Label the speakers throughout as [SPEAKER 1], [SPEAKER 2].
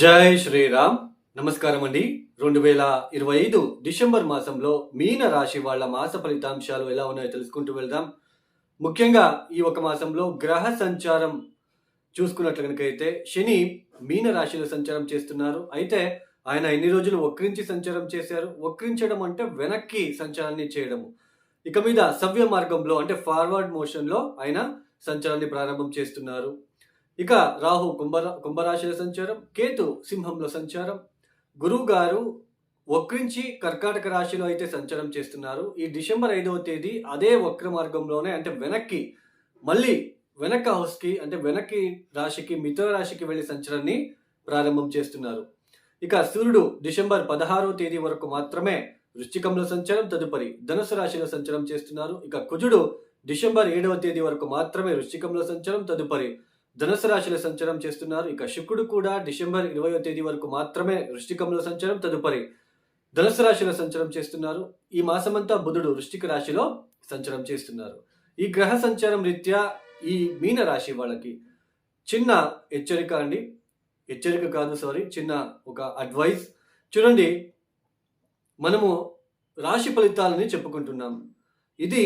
[SPEAKER 1] జై శ్రీరామ్. నమస్కారం అండి రెండు వేల ఇరవై ఐదు డిసెంబర్ మాసంలో మీన రాశి వాళ్ళ మాస ఫలితాంశాలు ఎలా ఉన్నాయో తెలుసుకుంటూ వెళ్దాం. ముఖ్యంగా ఈ ఒక మాసంలో గ్రహ సంచారం చూసుకున్నట్లు కనుకైతే శని మీన రాశిలో సంచారం చేస్తున్నారు. అయితే ఆయన ఎన్ని రోజులు వక్రించి సంచారం చేశారు? వక్రించడం అంటే వెనక్కి సంచారాన్ని చేయడము. ఇక మీద సవ్య మార్గంలో అంటే ఫార్వర్డ్ మోషన్లో ఆయన సంచారాన్ని ప్రారంభం చేస్తున్నారు. ఇక రాహు కుంభరా కుంభరాశిలో సంచారం కేతు సింహంలో సంచారం. గురువు గారు వక్రించి కర్కాటక రాశిలో అయితే సంచారం చేస్తున్నారు. ఈ డిసెంబర్ ఐదవ తేదీ అదే వక్ర మార్గంలోనే అంటే వెనక్కి మళ్ళీ వెనక హౌస్కి అంటే వెనక్కి రాశికి మిథున రాశికి వెళ్ళి సంచారాన్ని ప్రారంభం చేస్తున్నారు. ఇక సూర్యుడు డిసెంబర్ పదహారవ తేదీ వరకు మాత్రమే వృశ్చికంలో సంచారం తదుపరి ధనుసు రాశిలో సంచారం చేస్తున్నారు. ఇక కుజుడు డిసెంబర్ ఏడవ తేదీ వరకు మాత్రమే వృశ్చికంలో సంచారం తదుపరి ధనుసు రాశిలో సంచారం చేస్తున్నారు. ఇక శుక్రుడు కూడా డిసెంబర్ ఇరవయో తేదీ వరకు మాత్రమే వృష్టికంలో సంచారం తదుపరి ధనుసు రాశిలో సంచారం చేస్తున్నారు. ఈ మాసమంతా బుధుడు వృష్టిక రాశిలో సంచారం చేస్తున్నారు. ఈ గ్రహ సంచారం రీత్యా ఈ మీన రాశి వాళ్ళకి చిన్న హెచ్చరిక అండి. హెచ్చరిక కాదు సారీ చిన్న ఒక అడ్వైస్ చూడండి మనము రాశి ఫలితాలని చెప్పుకుంటున్నాం. ఇది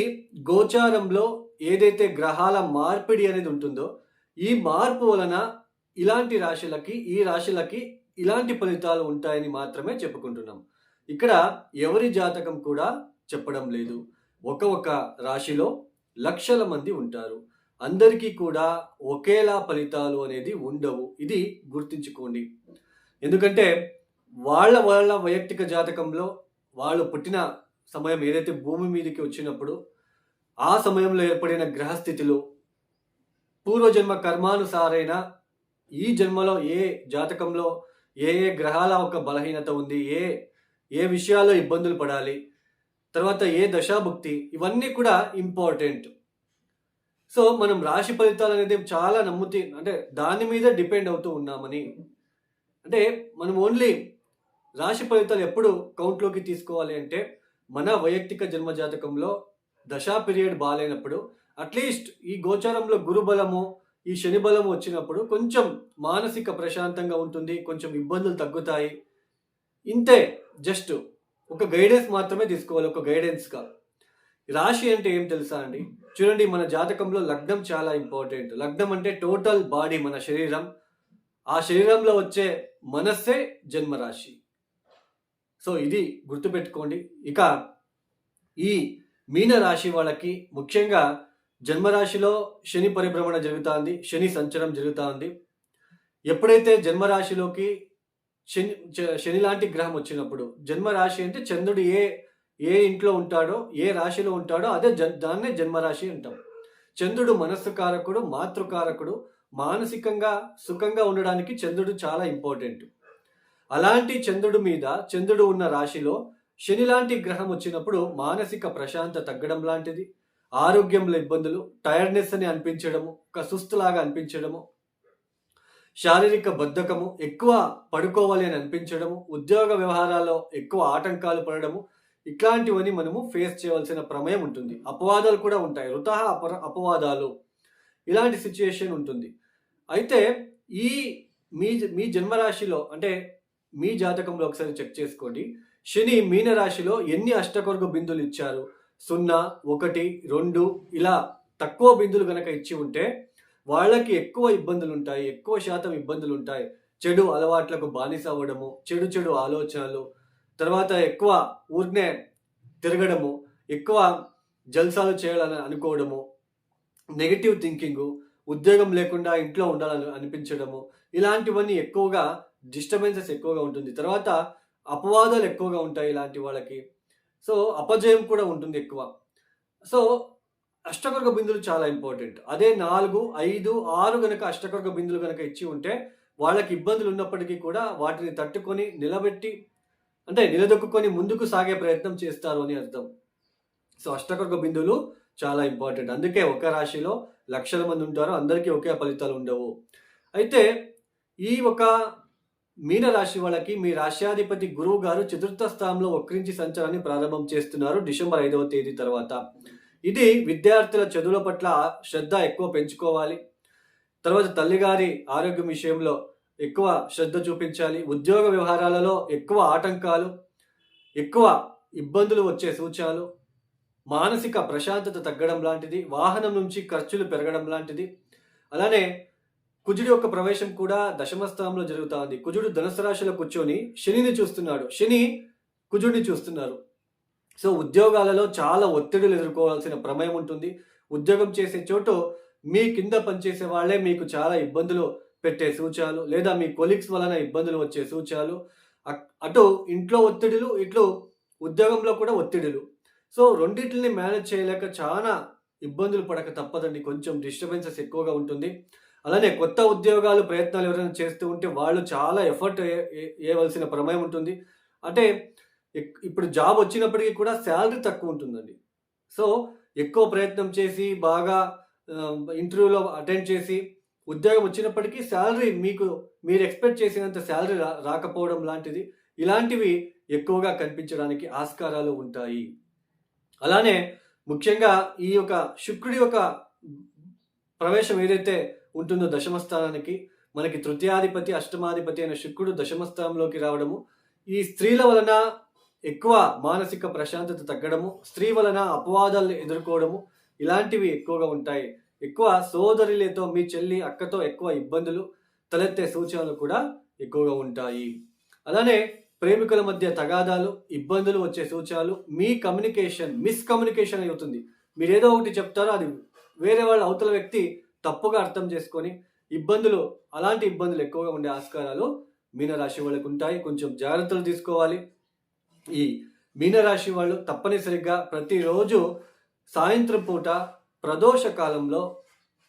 [SPEAKER 1] గోచారంలో ఏదైతే గ్రహాల మార్పిడి అనేది ఉంటుందో ఈ మార్పు వలన ఇలాంటి రాశులకి ఈ రాశులకి ఇలాంటి ఫలితాలు ఉంటాయని మాత్రమే చెప్పుకుంటున్నాం. ఇక్కడ ఎవరి జాతకం కూడా చెప్పడం లేదు. ఒక ఒక రాశిలో లక్షల మంది ఉంటారు. అందరికీ కూడా ఒకేలా ఫలితాలు అనేది ఉండవు. ఇది గుర్తుంచుకోండి. ఎందుకంటే వాళ్ళ వాళ్ళ వైయక్తిక జాతకంలో వాళ్ళు పుట్టిన సమయం ఏదైతే భూమి మీదకి వచ్చినప్పుడు ఆ సమయంలో ఏర్పడిన గ్రహస్థితిలో పూర్వజన్మ కర్మానుసారైన ఈ జన్మలో ఏ జాతకంలో ఏ ఏ గ్రహాల ఒక బలహీనత ఉంది ఏ ఏ విషయాల్లో ఇబ్బందులు పడాలి తర్వాత ఏ దశాభుక్తి ఇవన్నీ కూడా ఇంపార్టెంట్. సో మనం రాశి ఫలితాలు అనేది చాలా నమ్ముతి అంటే దాని మీద డిపెండ్ అవుతూ ఉన్నామని. అంటే మనం ఓన్లీ రాశి ఫలితాలు ఎప్పుడు కౌంట్లోకి తీసుకోవాలి అంటే మన వైయక్తిక జన్మ జాతకంలో దశా పీరియడ్ బాగాలేనప్పుడు అట్లీస్ట్ ఈ గోచారంలో గురుబలము ఈ శని బలము వచ్చినప్పుడు కొంచెం మానసిక ప్రశాంతంగా ఉంటుంది కొంచెం ఇబ్బందులు తగ్గుతాయి. ఇంతే జస్ట్ ఒక గైడెన్స్ మాత్రమే తీసుకోవాలి ఒక గైడెన్స్గా రాశి అంటే ఏం తెలుసా అండి? చూడండి మన జాతకంలో లగ్నం చాలా ఇంపార్టెంట్ లగ్నం అంటే టోటల్ బాడీ మన శరీరం. ఆ శరీరంలో వచ్చే మనస్సే జన్మరాశి. సో ఇది గుర్తుపెట్టుకోండి. ఇక ఈ మీన రాశి వాళ్ళకి ముఖ్యంగా జన్మరాశిలో శని పరిభ్రమణ జరుగుతుంది శని సంచరం జరుగుతుంది. ఎప్పుడైతే జన్మరాశిలోకి శని శని లాంటి గ్రహం వచ్చినప్పుడు జన్మరాశి అంటే చంద్రుడు ఏ ఏ ఇంట్లో ఉంటాడో ఏ రాశిలో ఉంటాడో అదే జన్ దాన్నే జన్మరాశి అంటాం. చంద్రుడు మనస్సు కారకుడు మాతృకారకుడు మానసికంగా సుఖంగా ఉండడానికి చంద్రుడు చాలా ఇంపార్టెంట్. అలాంటి చంద్రుడు మీద చంద్రుడు ఉన్న రాశిలో శని లాంటి గ్రహం వచ్చినప్పుడు మానసిక ప్రశాంత తగ్గడం లాంటిది. ఆరోగ్యంలో ఇబ్బందులు టైర్డ్నెస్ అని అనిపించడము ఒక సుస్తులాగా అనిపించడము శారీరక బద్ధకము ఎక్కువ పడుకోవాలి అని అనిపించడము ఉద్యోగ వ్యవహారాల్లో ఎక్కువ ఆటంకాలు పడడము ఇట్లాంటివన్నీ మనము ఫేస్ చేయవలసిన ప్రమేయం ఉంటుంది. అపవాదాలు కూడా ఉంటాయి. వృతహ అప అపవాదాలు. ఇలాంటి సిచ్యుయేషన్ ఉంటుంది. అయితే ఈ మీ మీ జన్మరాశిలో అంటే మీ జాతకంలో ఒకసారి చెక్ చేసుకోండి. శని మీన రాశిలో ఎన్ని అష్టకొర్గ బిందులు ఇచ్చారు? సున్నా ఒకటి రెండు ఇలా తక్కువ బిందులు కనుక ఇచ్చి ఉంటే వాళ్ళకి ఎక్కువ ఇబ్బందులు ఉంటాయి ఎక్కువ శాతం ఇబ్బందులు ఉంటాయి చెడు అలవాట్లకు బానిస అవ్వడము చెడు చెడు ఆలోచనలు తర్వాత ఎక్కువ ఊరినే తిరగడము ఎక్కువ జల్సాలు చేయాలని అనుకోవడము నెగిటివ్ థింకింగ్ ఉద్యోగం లేకుండా ఇంట్లో ఉండాలని అనిపించడము ఇలాంటివన్నీ ఎక్కువగా డిస్టర్బెన్సెస్ ఎక్కువగా ఉంటుంది. తర్వాత అపవాదాలు ఎక్కువగా ఉంటాయి ఇలాంటి వాళ్ళకి. సో అపజయం కూడా ఉంటుంది ఎక్కువ. సో అష్టకొర్గ బిందులు చాలా ఇంపార్టెంట్. అదే నాలుగు ఐదు ఆరు గనక అష్టకొర్గ బిందులు గనక ఇచ్చి ఉంటే వాళ్ళకి ఇబ్బందులు ఉన్నప్పటికీ కూడా వాటిని తట్టుకొని నిలబెట్టి అంటే నిలదొక్కుని ముందుకు సాగే ప్రయత్నం చేస్తారు అని అర్థం. సో అష్టకొర్గ బిందులు చాలా ఇంపార్టెంట్. అందుకే ఒక రాశిలో లక్షల మంది ఉంటారు అందరికీ ఒకే ఫలితాలు ఉండవు. అయితే ఈ ఒక మీనరాశి వాళ్ళకి మీ రాశ్యాధిపతి గురువు గారు చతుర్థ స్థానంలో వక్రించి సంచారాన్ని ప్రారంభం చేస్తున్నారు డిసెంబర్ ఐదవ తేదీ తర్వాత. ఇది విద్యార్థుల చదువుల పట్ల శ్రద్ధ ఎక్కువ పెంచుకోవాలి. తర్వాత తల్లిగారి ఆరోగ్యం విషయంలో ఎక్కువ శ్రద్ధ చూపించాలి. ఉద్యోగ వ్యవహారాలలో ఎక్కువ ఆటంకాలు ఎక్కువ ఇబ్బందులు వచ్చే సూచనలు మానసిక ప్రశాంతత తగ్గడం లాంటిది వాహనం నుంచి ఖర్చులు పెరగడం లాంటిది. అలానే కుజుడి యొక్క ప్రవేశం కూడా దశమ స్థానంలో జరుగుతా ఉంది కుజుడు ధనుసు రాశిలో కూర్చొని శనిని చూస్తున్నాడు. శని కుజుడిని చూస్తున్నారు. సో ఉద్యోగాలలో చాలా ఒత్తిడులు ఎదుర్కోవాల్సిన ప్రమేయం ఉంటుంది. ఉద్యోగం చేసే చోటు మీ కింద పనిచేసే వాళ్ళే మీకు చాలా ఇబ్బందులు పెట్టే సూచనలు లేదా మీ కొలీగ్స్ వలన ఇబ్బందులు వచ్చే సూచనలు. అటు ఇంట్లో ఒత్తిడులు ఇట్లు ఉద్యోగంలో కూడా ఒత్తిడులు. సో రెండింటిని మేనేజ్ చేయలేక చాలా ఇబ్బందులు పడక తప్పదండి. కొంచెం డిస్టర్బెన్సెస్ ఎక్కువగా ఉంటుంది. అలానే కొత్త ఉద్యోగాలు ప్రయత్నాలు ఎవరైనా చేస్తూ ఉంటే వాళ్ళు చాలా ఎఫర్ట్ వేయవలసిన ప్రమేయం ఉంటుంది. అంటే ఇప్పుడు జాబ్ వచ్చినప్పటికీ కూడా శాలరీ తక్కువ ఉంటుందండి. సో ఎక్కువ ప్రయత్నం చేసి బాగా ఇంటర్వ్యూలో అటెండ్ చేసి ఉద్యోగం వచ్చినప్పటికీ శాలరీ మీకు మీరు ఎక్స్పెక్ట్ చేసినంత శాలరీ రా రాకపోవడం లాంటిది. ఇలాంటివి ఎక్కువగా కనిపించడానికి ఆస్కారాలు ఉంటాయి. అలానే ముఖ్యంగా ఈ యొక్క శుక్రుడి యొక్క ప్రవేశం ఏదైతే ఉంటుందో దశమస్థానానికి మనకి తృతీయాధిపతి అష్టమాధిపతి అయిన శుక్రుడు దశమస్థానంలోకి రావడము ఈ స్త్రీల వలన ఎక్కువ మానసిక ప్రశాంతత తగ్గడము స్త్రీ వలన అపవాదాలు ఎదుర్కోవడము ఇలాంటివి ఎక్కువగా ఉంటాయి. ఎక్కువ సోదరులతో మీ చెల్లి అక్కతో ఎక్కువ ఇబ్బందులు తలెత్తే సూచనలు కూడా ఎక్కువగా ఉంటాయి. అలానే ప్రేమికుల మధ్య తగాదాలు ఇబ్బందులు వచ్చే సూచనలు మీ కమ్యూనికేషన్ మిస్కమ్యూనికేషన్ అవుతుంది. మీరు ఏదో ఒకటి చెప్తారో అది వేరే వాళ్ళ అవతల వ్యక్తి తప్పుగా అర్థం చేసుకొని ఇబ్బందులు అలాంటి ఇబ్బందులు ఎక్కువగా ఉండే ఆస్కారాలు మీనరాశి వాళ్ళకు ఉంటాయి. కొంచెం జాగ్రత్తలు తీసుకోవాలి. ఈ మీనరాశి వాళ్ళు తప్పనిసరిగా ప్రతిరోజు సాయంత్రం పూట ప్రదోష కాలంలో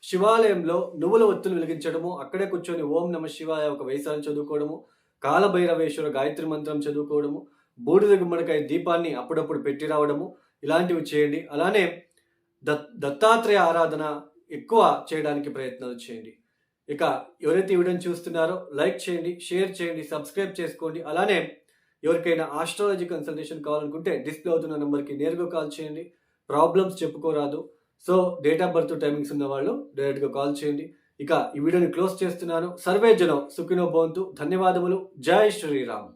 [SPEAKER 1] శివాలయంలో నువ్వుల ఒత్తులు వెలిగించడము అక్కడే కూర్చొని ఓం నమ శివాయ ఒక వేసాన్ని చదువుకోవడము కాలభైరవేశ్వర గాయత్రి మంత్రం చదువుకోవడము బూడిద గుమ్మడికాయ దీపాన్ని అప్పుడప్పుడు పెట్టి రావడము ఇలాంటివి చేయండి. అలానే దత్ దత్తాత్రేయ ఆరాధన ఎక్కువ చేయడానికి ప్రయత్నాలు చేయండి. ఇక ఎవరైతే ఈ వీడియోని చూస్తున్నారో లైక్ చేయండి షేర్ చేయండి సబ్స్క్రైబ్ చేసుకోండి. అలానే ఎవరికైనా ఆస్ట్రాలజీ కన్సల్టేషన్ కావాలనుకుంటే డిస్ప్లే అవుతున్న నెంబర్కి నేరుగా కాల్ చేయండి. Problems చెప్పుకోరాదు. So date of birth timings ఉన్న వాళ్ళు డైరెక్ట్గా కాల్ చేయండి. ఇక ఈ వీడియోని క్లోజ్ చేస్తున్నాను. సర్వే జనం సుఖినో భవంతు. ధన్యవాదములు. జై శ్రీరామ్.